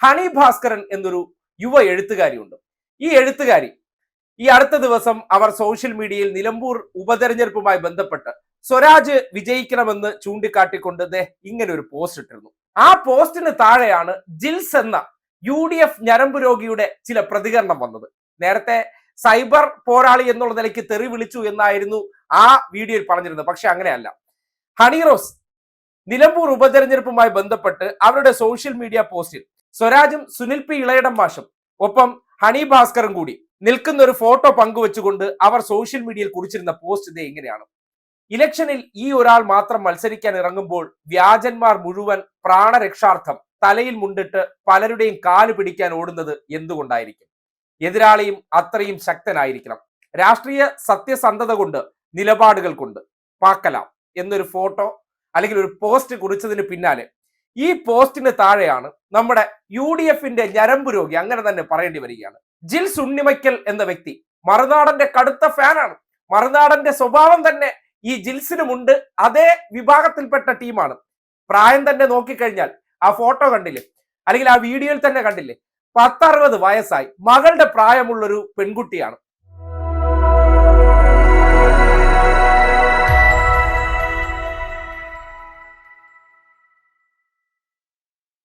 Honey Bhaskaran എന്നൊരു യുവ എഴുത്തുകാരിയുണ്ട്. ഈ എഴുത്തുകാരി ഈ അടുത്ത ദിവസം അവർ സോഷ്യൽ മീഡിയയിൽ നിലമ്പൂർ ഉപതെരഞ്ഞെടുപ്പുമായി ബന്ധപ്പെട്ട് സ്വരാജ് വിജയിക്കണമെന്ന് ചൂണ്ടിക്കാട്ടിക്കൊണ്ട് ഇങ്ങനെ ഒരു പോസ്റ്റ് ഇട്ടിരുന്നു. ആ പോസ്റ്റിന് താഴെയാണ് ജിൽസ് എന്ന യു ഡി എഫ് ഞരമ്പ് രോഗിയുടെ ചില പ്രതികരണം വന്നത്. നേരത്തെ സൈബർ പോരാളി എന്നുള്ള നിലയ്ക്ക് തെറി വിളിച്ചു എന്നായിരുന്നു ആ വീഡിയോയിൽ പറഞ്ഞിരുന്നത്. പക്ഷെ അങ്ങനെയല്ല. ഹണിറോസ് നിലമ്പൂർ ഉപതെരഞ്ഞെടുപ്പുമായി ബന്ധപ്പെട്ട് അവരുടെ സോഷ്യൽ മീഡിയ പോസ്റ്റിൽ സ്വരാജും സുനിൽ പി ഇളയടം വാഷും ഒപ്പം ഹണി ഭാസ്കറും കൂടി നിൽക്കുന്ന ഒരു ഫോട്ടോ പങ്കുവെച്ചുകൊണ്ട് അവർ സോഷ്യൽ മീഡിയയിൽ കുറിച്ചിരുന്ന പോസ്റ്റ് ഇതേ ഇങ്ങനെയാണ്. ഇലക്ഷനിൽ ഈ ഒരാൾ മാത്രം മത്സരിക്കാൻ ഇറങ്ങുമ്പോൾ വ്യാജന്മാർ മുഴുവൻ പ്രാണരക്ഷാർത്ഥം തലയിൽ മുണ്ടിട്ട് പലരുടെയും കാൽ പിടിക്കാൻ ഓടുന്നത് എന്തുകൊണ്ടായിരിക്കും? എതിരാളിയും അത്രയും ശക്തനായിരിക്കണം. രാഷ്ട്രീയ സത്യസന്ധത കൊണ്ട് നിലപാടുകൾ കൊണ്ട് പാക്കലാം എന്നൊരു ഫോട്ടോ അല്ലെങ്കിൽ ഒരു പോസ്റ്റ് കുറിച്ചതിന് പിന്നാലെ ഈ പോസ്റ്റിന് താഴെയാണ് നമ്മുടെ യു ഡി എഫിന്റെ ഞരമ്പ് രോഗി അങ്ങനെ തന്നെ പറയേണ്ടി വരികയാണ്. ജിൽ സുണ്ണിമയ്ക്കൽ എന്ന വ്യക്തി മറുനാടന്റെ കടുത്ത ഫാനാണ്. മറുനാടന്റെ സ്വഭാവം തന്നെ ഈ ജിൽസിനുമുണ്ട് അതേ വിഭാഗത്തിൽപ്പെട്ട ടീമാണ്. പ്രായം തന്നെ നോക്കിക്കഴിഞ്ഞാൽ ആ ഫോട്ടോ കണ്ടില്ലേ? അല്ലെങ്കിൽ ആ വീഡിയോയിൽ തന്നെ കണ്ടില്ലേ? പത്തറുപത് വയസ്സായി. മകളുടെ പ്രായമുള്ളൊരു പെൺകുട്ടിയാണ്.